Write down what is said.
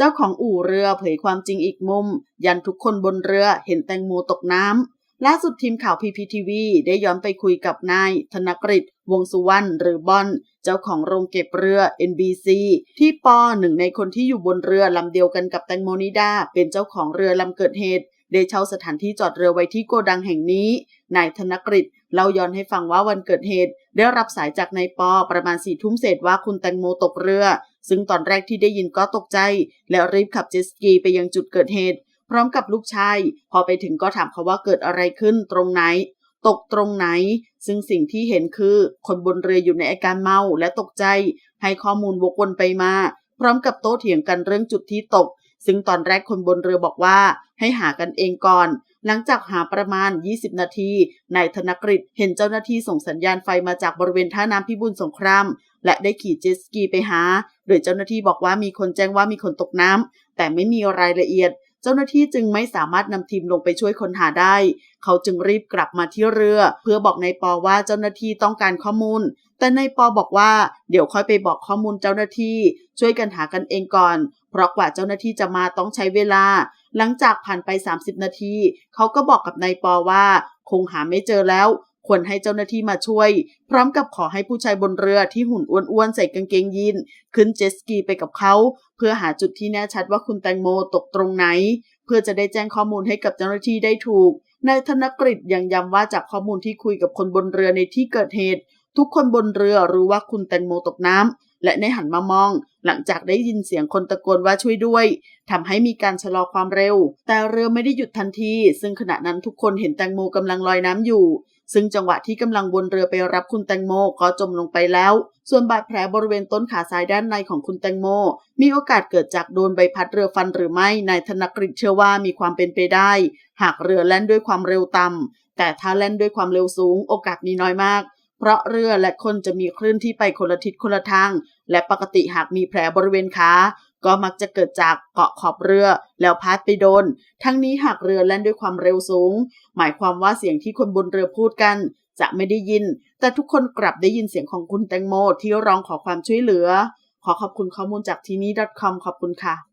เจ้าของอู่เรือเผยความจริงอีกมุม ยันทุกคนบนเรือเห็นแตงโมตกน้ำล่าสุดทีมข่าว PPTV ได้ย้อนไปคุยกับนายธนกฤษวงสุวรรณหรือบอน เจ้าของโรงเก็บเรือ NBC ที่ปอหนึ่งในคนที่อยู่บนเรือลำเดียวกันกับแตงโมนิดา เป็นเจ้าของเรือลำเกิดเหตุได้เช่าสถานที่จอดเรือไว้ที่โกดังแห่งนี้ นายธนกฤษเล่าย้อนให้ฟังว่าวันเกิดเหตุ ได้รับสายจากนายปอประมาณสี่ทุ่มเศษว่าคุณแตงโมตกเรือ ซึ่งตอนแรกที่ได้ยินก็ตกใจ แล้วรีบขับเจสกีไปยังจุดเกิดเหตุ พร้อมกับลูกชาย พอไปถึงก็ถามเขาว่าเกิดอะไรขึ้นตรงไหน ตกตรงไหน ซึ่งสิ่งที่เห็นคือคนบนเรืออยู่ในอาการเมาและตกใจ ให้ข้อมูลวกวนไปมา พร้อมกับโต้เถียงกันเรื่องจุดที่ตก ซึ่งตอนแรกคนบนเรือบอกว่าให้หากันเองก่อนหลังจากหาประมาณ 20 นาที นายธนกฤษเห็นเจ้าหน้าที่ส่งสัญญาณไฟมาจากบริเวณท่าน้ำพิบูลสงคราม และได้ขี่เจ็ตสกีไปหา โดยเจ้าหน้าที่บอกว่ามีคนแจ้งว่ามีคนตกน้ำ แต่ไม่มีรายละเอียด เจ้าหน้าที่จึงไม่สามารถนำทีมลงไปช่วยค้นหาได้ เขาจึงรีบกลับมาที่เรือ เพื่อบอกนายปอว่าเจ้าหน้าที่ต้องการข้อมูล แต่นายปอบอกว่าเดี๋ยวค่อยไปบอกข้อมูลเจ้าหน้าที่ ช่วยกันหากันเองก่อน เพราะกว่าเจ้าหน้าที่จะมาต้องใช้เวลา หลังจากผ่านไป 30 นาที เขาก็บอกกับนายปอว่า คงหาไม่เจอแล้ว ควรให้เจ้าหน้าที่มาช่วย พร้อมกับขอให้ผู้ชายบนเรือที่หุ่นอ้วนๆใส่กางเกงยีนขึ้นเจ็ตสกีไปกับเขา เพื่อหาจุดที่แน่ชัดว่าคุณแตงโมตกตรงไหน เพื่อจะได้แจ้งข้อมูลให้กับเจ้าหน้าที่ได้ถูกนายธนกฤษยังย้ำว่าจากข้อมูลที่คุยกับคนบนเรือในที่เกิดเหตุ ทุกคนบนเรือรู้ว่าคุณแตงโมตกน้ำและได้หันมามอง หลังจากได้ยินเสียงคนตะโกนว่าช่วยด้วยทำให้มีการชะลอความเร็ว แต่เรือไม่ได้หยุดทันที ซึ่งขณะนั้นทุกคนเห็นแตงโมกำลังลอยน้ำอยู่ ซึ่งจังหวะที่กำลังบนเรือไปรับคุณแตงโมก็จมลงไปแล้ว ส่วนบาดแผลบริเวณต้นขาซ้ายด้านในของคุณแตงโม มีโอกาสเกิดจากโดนใบพัดเรือฟันหรือไม่นายธนกฤษเชื่อว่ามีความเป็นไปได้ หากเรือแล่นด้วยความเร็วต่ำแต่ถ้าแล่นด้วยความเร็วสูง โอกาสมีน้อยมากเพราะเรือและคนจะมีคลื่นที่ไปคนละทิศคนละทาง และปกติหากมีแผลบริเวณขา ก็มักจะเกิดจากเกาะขอบเรือแล้วพัดไปโดน ทั้งนี้หากเรือแล่นด้วยความเร็วสูง หมายความว่าเสียงที่คนบนเรือพูดกัน จะไม่ได้ยิน แต่ทุกคนกลับได้ยินเสียงของคุณแตงโมที่ร้องขอความช่วยเหลือ ขอขอบคุณข้อมูลจากที่นี้ .com ขอบคุณค่ะ